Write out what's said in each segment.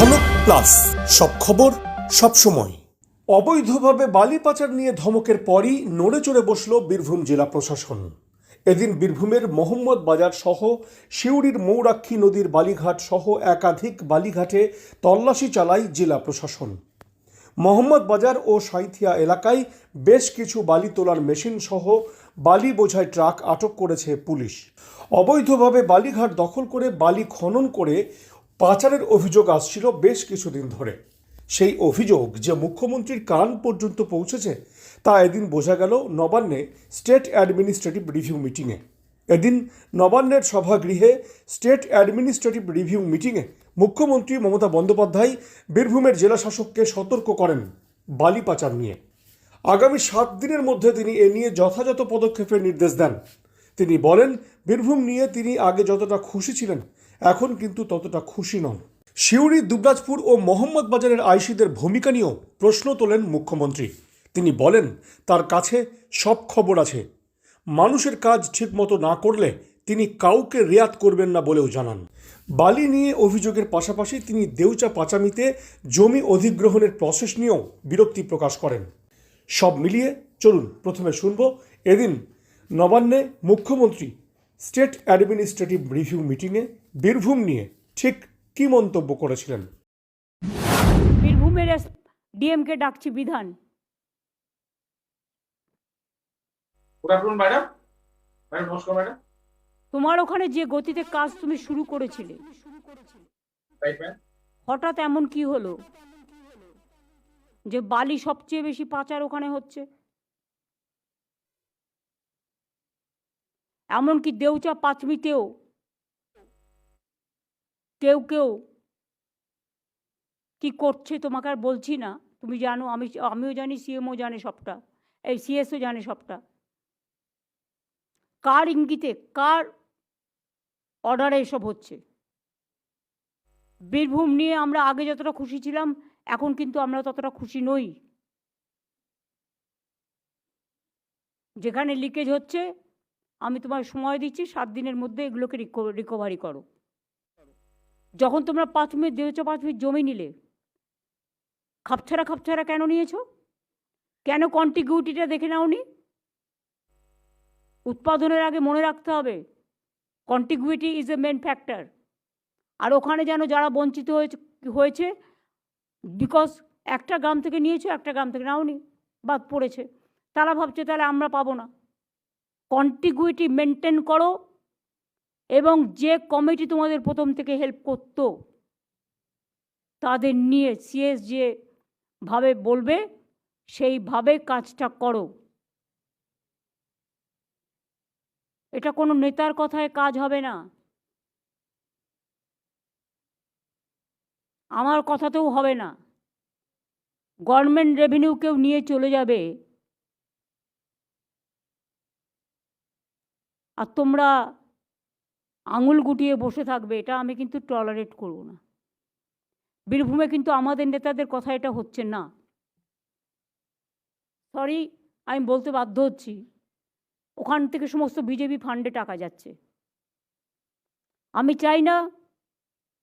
ধমক প্লাস। সব খবর সব সময়। অবৈধভাবে বালি পাচার নিয়ে ধমকের পরই নড়ে চড়ে বসল বীরভূম জেলা প্রশাসন। এদিন বীরভূমের মোহাম্মদ বাজার সহ সিউড়ির মৌরাক্ষী নদীর বালিঘাট সহ একাধিক বালিঘাটে তল্লাশি চালায় জেলা প্রশাসন। মোহাম্মদ বাজার ও সাঁইথিয়া এলাকায় বেশ কিছু বালি তোলার মেশিন সহ বালি বোঝাই ট্রাক আটক করেছে পুলিশ। অবৈধভাবে বালিঘাট দখল করে বালি খনন করে পাচারের অভিযোগ আসছিল বেশ কিছুদিন ধরে। সেই অভিযোগ যে মুখ্যমন্ত্রীর কান পর্যন্ত পৌঁছেছে, তা এদিন বোঝা গেল নবান্নে স্টেট অ্যাডমিনিস্ট্রেটিভ রিভিউ মিটিংয়ে। এদিন নবান্নের সভাগৃহে স্টেট অ্যাডমিনিস্ট্রেটিভ রিভিউ মিটিংয়ে মুখ্যমন্ত্রী মমতা বন্দ্যোপাধ্যায় বীরভূমের জেলা শাসককে সতর্ক করেন বালি পাচার নিয়ে। আগামী সাত দিনের মধ্যে তিনি এ নিয়ে যথাযথ পদক্ষেপের নির্দেশ দেন। তিনি বলেন, বীরভূম নিয়ে তিনি আগে যতটা খুশি ছিলেন এখন কিন্তু ততটা খুশি নন। সিউড়ি, দুবরাজপুর ও মোহাম্মদ বাজারের আইসিদের ভূমিকা নিয়েও প্রশ্ন তোলেন মুখ্যমন্ত্রী। তিনি বলেন, তার কাছে সব খবর আছে। মানুষের কাজ ঠিকমতো না করলে তিনি কাউকে রেয়াত করবেন না বলেও জানান। বালি নিয়ে অভিযোগের পাশাপাশি তিনি দেউচা পাচামিতে জমি অধিগ্রহণের প্রসেস নিয়েও বিরক্তি প্রকাশ করেন। সব মিলিয়ে চলুন, প্রথমে শুনব। এদিন নবান্নে মুখ্যমন্ত্রী স্টেট অ্যাডমিনিস্ট্রেটিভ রিভিউ মিটিংয়ে বীরভূম নিয়ে ঠিক কি মন্তব্য করেছিলেন? বীরভূমের ডিএমকে ডাকছি বিধান। তোমার ওখানে যে গতিতে কাজ তুমি শুরু করেছিলে। হঠাৎ এমন কি হলো? যে বালি সবচেয়ে বেশি পাচার ওখানে হচ্ছে? এমনকি দেউচা পাঁচমিতেও। কেউ কেউ কি করছে তোমাকে আর বলছি না। তুমি জানো, আমি, আমিও জানি, সিএমও জানে সবটা। এই সিএসও জানে সবটা। কার ইঙ্গিতে, কার অর্ডারে এসব হচ্ছে? বীরভূম নিয়ে আমরা আগে যতটা খুশি ছিলাম, এখন কিন্তু আমরা ততটা খুশি নই। যেখানে লিকেজ হচ্ছে আমি তোমার সময় দিচ্ছি, সাত দিনের মধ্যে এগুলোকে রিকভারি করো। যখন তোমরা পাঁচ মিনিট দিয়েছ পাঁচ মিনিট জমি নিলে, খাপছাড়া খাপছাড়া কেন নিয়েছো? কেন কন্টিগুইটিটা দেখে নাওনি? উৎপাদনের আগে মনে রাখতে হবে contiguity is a main factor আর ওখানে যেন যারা বঞ্চিত হয়েছে হয়েছে বিকজ একটা গ্রাম থেকে নিয়েছো, একটা গ্রাম থেকে নাওনি, বাদ পড়েছে। তারা ভাবছে তাহলে আমরা পাবো না। কন্টিগুইটি মেনটেন করো এবং যে কমিটি তোমাদের প্রথম থেকে হেল্প করতো, তাদের নিয়ে সিএস যে ভাবে বলবে, সেইভাবে কাজটা করো। এটা কোনো নেতার কথায় কাজ হবে না। আমার কথাতেও হবে না। গভর্নমেন্ট রেভিনিউ কেউ নিয়ে চলে যাবে। আর তোমরা আঙুল গুটিয়ে বসে থাকবে, এটা আমি কিন্তু টলারেট করব না। বীরভূমে কিন্তু আমাদের নেতাদের কথা এটা হচ্ছে না। সরি আমি বলতে বাধ্য হচ্ছি, ওখান থেকে সমস্ত বিজেপি ফান্ডে টাকা যাচ্ছে। আমি চাই না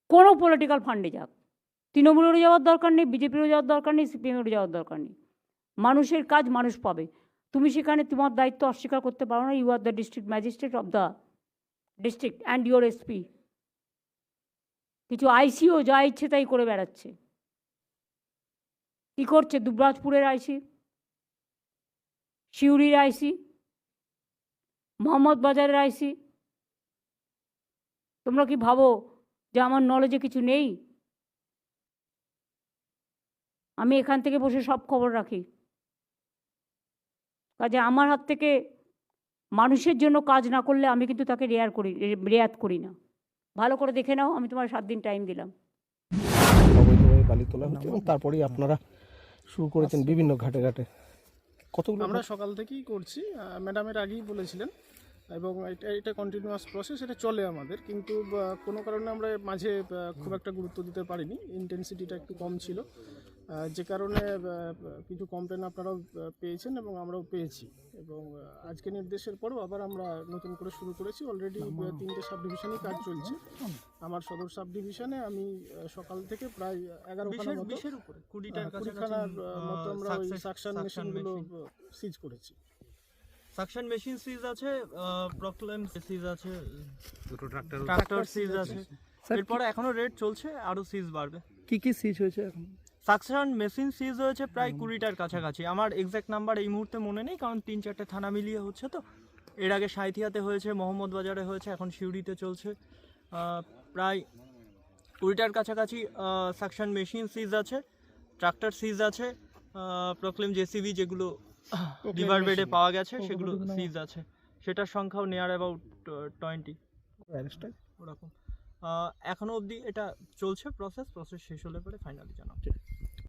কোনো পলিটিক্যাল ফান্ডে যাক। তৃণমূলেরও যাওয়ার দরকার নেই, বিজেপিরও যাওয়ার দরকার নেই, সিপিএমেরও যাওয়ার দরকার নেই। মানুষের কাজ মানুষ পাবে। তুমি সেখানে তোমার দায়িত্ব অস্বীকার করতে পারো না you are the district magistrate of the district and your SP কিছু আইসিও যা ইচ্ছে তাই করে বেড়াচ্ছে। কী করছে? দুবরাজপুরের আইসি সিউড়ির আইসি মোহাম্মদ বাজারের আইসি তোমরা কি ভাবো যে আমার নলেজে কিছু নেই? আমি এখান থেকে বসে সব খবর রাখি। কাজে আমার হাত থেকে মানুষের জন্য কাজ না করলে আমি কিন্তু তাকে রেয়ার করি রেয়াত করি না। ভালো করে দেখে নাও আমি তোমার সাত দিন টাইম দিলাম। অবৈধভাবে বালি তোলা হচ্ছে এবং তারপরেই আপনারা শুরু করেছেন বিভিন্ন ঘাটে ঘাটে। কতগুলো আমরা সকাল থেকেই করছি। ম্যাডামের আগেই বলেছিলেন। এবং এটা এটা কন্টিনিউয়াস প্রসেস এটা চলে আমাদের। কিন্তু কোনো কারণে আমরা মাঝে খুব একটা গুরুত্ব দিতে পারিনি। ইন্টেন্সিটিটা একটু কম ছিল। যে কারণে কিছু কমপ্লেন আপনারাও পেয়েছেন এবং আমরাও পেয়েছি। এবং আজকে নির্দেশের পরও আবার আমরা নতুন করে শুরু করেছি। অলরেডি তিনটে সাব ডিভিশনেই কাজ চলছে। আমার সদর সাব ডিভিশনে আমি সকাল থেকে প্রায় এগারোখানা মতো কুড়িখানার মতো আমরা ওই সাকশন মেশিনগুলো সিজ করেছি। সাকশন মেশিন সিজ আছে প্রক্লেম সিজ আছে দুটো ট্রাক্টর ট্রাক্টর সিজ আছে। এরপরে এখনও রেট চলছে আরও সিজ বাড়বে। কি কি সিজ হয়েছে এখন? সাকশন মেশিন সিজ হয়েছে প্রায় কুড়িটার কাছাকাছি। আমার এক্স্যাক্ট নাম্বার এই মুহূর্তে মনে নেই কারণ তিন চারটে থানা মিলিয়ে হচ্ছে তো। এর আগে সাঁইথিয়াতে হয়েছে মোহাম্মদ বাজারে হয়েছে এখন সিউড়িতে চলছে। প্রায় কুড়িটার কাছাকাছি সাকশন মেশিন সিজ আছে ট্রাক্টর সিজ আছে প্রক্লেম জেসিবি যেগুলো রিভার বেডে পাওয়া গেছে সেগুলো সিজ আছে। সেটার সংখ্যাও নিয়ার অ্যাবাউট টোয়েন্টি ওরকম। আহ, এখনও অবধি এটা চলছে প্রসেস প্রসেস শেষ হলে পরে ফাইনালি জানাব।